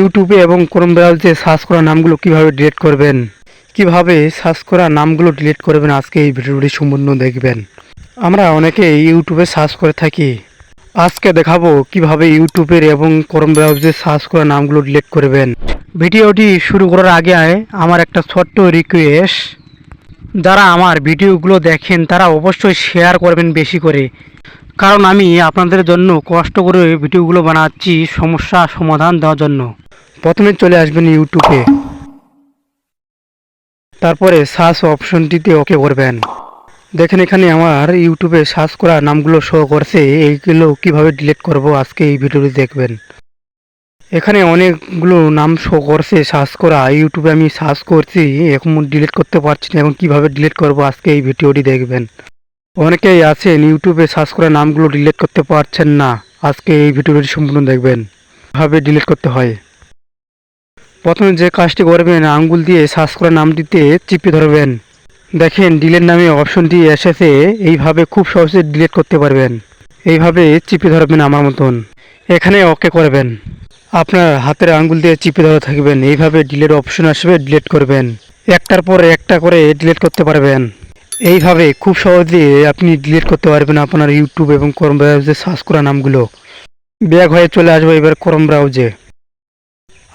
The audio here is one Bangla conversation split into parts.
ইউটিউবে এবং ক্রোম ব্রাউজে সার্চ করা নামগুলো কীভাবে ডিলিট করবেন? কীভাবে সার্চ করা নামগুলো ডিলিট করবেন? আজকে এই ভিডিওটি সম্পূর্ণ দেখবেন। আমরা অনেকে ইউটিউবে সার্চ করে থাকি। আজকে দেখাবো কীভাবে ইউটিউবের এবং ক্রোম ব্রাউজে সার্চ করা নামগুলো ডিলিট করবেন। ভিডিওটি শুরু করার আগে আমার একটা ছোট্ট রিকোয়েস্ট যারা আমার ভিডিওগুলো দেখেন, তারা অবশ্যই শেয়ার করবেন বেশি করে। কারণ আমি আপনাদের জন্য কষ্ট করে ভিডিওগুলো বানাচ্ছি, সমস্যা সমাধান দেওয়ার জন্য। প্রথমে চলে আসবেন ইউটিউবে। তারপরে সার্চ অপশনটিতে ওকে করবেন। দেখেন এখানে আমার ইউটিউবে সার্চ করা নামগুলো শো করছে, এইগুলো কীভাবে ডিলিট করব আজকে এই ভিডিওটি দেখবেন। এখানে অনেকগুলো নাম শো করছে সার্চ করা। ইউটিউবে আমি সার্চ করছি, এখন ডিলিট করতে পারছি না, এখন কীভাবে ডিলিট করব আজকে এই ভিডিওটি দেখবেন। অনেকেই আছেন ইউটিউবে সার্চ করা নামগুলো ডিলিট করতে পারছেন না, আজকে এই ভিডিওটি সম্পূর্ণ দেখবেন। কীভাবে ডিলিট করতে হয়? প্রথমে যে কাজটি করবেন, আঙ্গুল দিয়ে সার্চ করা নামটিতে চিপে ধরবেন। দেখেন ডিলেট নামে অপশনটি এসেছে। এইভাবে খুব সহজে ডিলেট করতে পারবেন। এইভাবে চিপে ধরবেন আমার মতন। এখানে ওকে করবেন। আপনার হাতের আঙ্গুল দিয়ে চিপে ধরে থাকবেন। এইভাবে ডিলেট অপশন আসবে ডিলেট করবেন। একটার পর একটা করে ডিলেট করতে পারবেন। এইভাবে খুব সহজে আপনি ডিলিট করতে পারবেন আপনার ইউটিউব এবং ক্রোম ব্রাউজে সার্চ করা নামগুলো। ব্যাগ হয়ে চলে আসবে এবার ক্রোম ব্রাউজে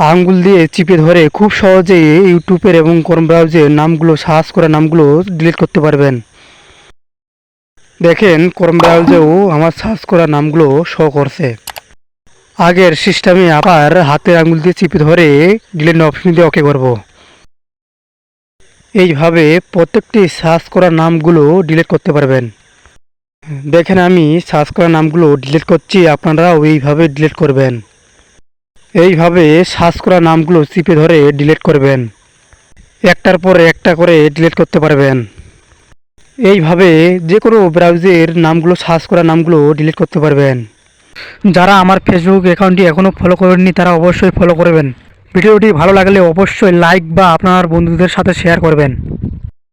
আঙ্গুল দিয়ে চিপে ধরে খুব সহজে ইউটিউবের এবং ক্রোম ব্রাউজে নামগুলো সার্চ করা নামগুলো ডিলিট করতে পারবেন। দেখেন ক্রোম ব্রাউজেও আমার সার্চ করা নামগুলো শো করছে। আগের সিস্টেমে আবার হাতের আঙ্গুল দিয়ে চিপে ধরে ডিলিট অপশন দিয়ে ওকে করব। এইভাবে প্রত্যেকটি সার্চ করা নামগুলো ডিলিট করতে পারবেন। দেখেন আমি সার্চ করা নামগুলো ডিলিট করছি, আপনারাও এইভাবে ডিলিট করবেন। এইভাবে সার্চ করা নামগুলো চিপে ধরে ডিলিট করবেন। একটার পর একটা করে ডিলিট করতে পারবেন। এইভাবে যে কোনো ব্রাউজের নামগুলো সার্চ করা নামগুলো ডিলিট করতে পারবেন। যারা আমার ফেসবুক অ্যাকাউন্টটি এখনও ফলো করেননি, তারা অবশ্যই ফলো করবেন। ভিডিওটি ভালো লাগলে অবশ্যই লাইক বা আপনার বন্ধুদের সাথে শেয়ার করবেন।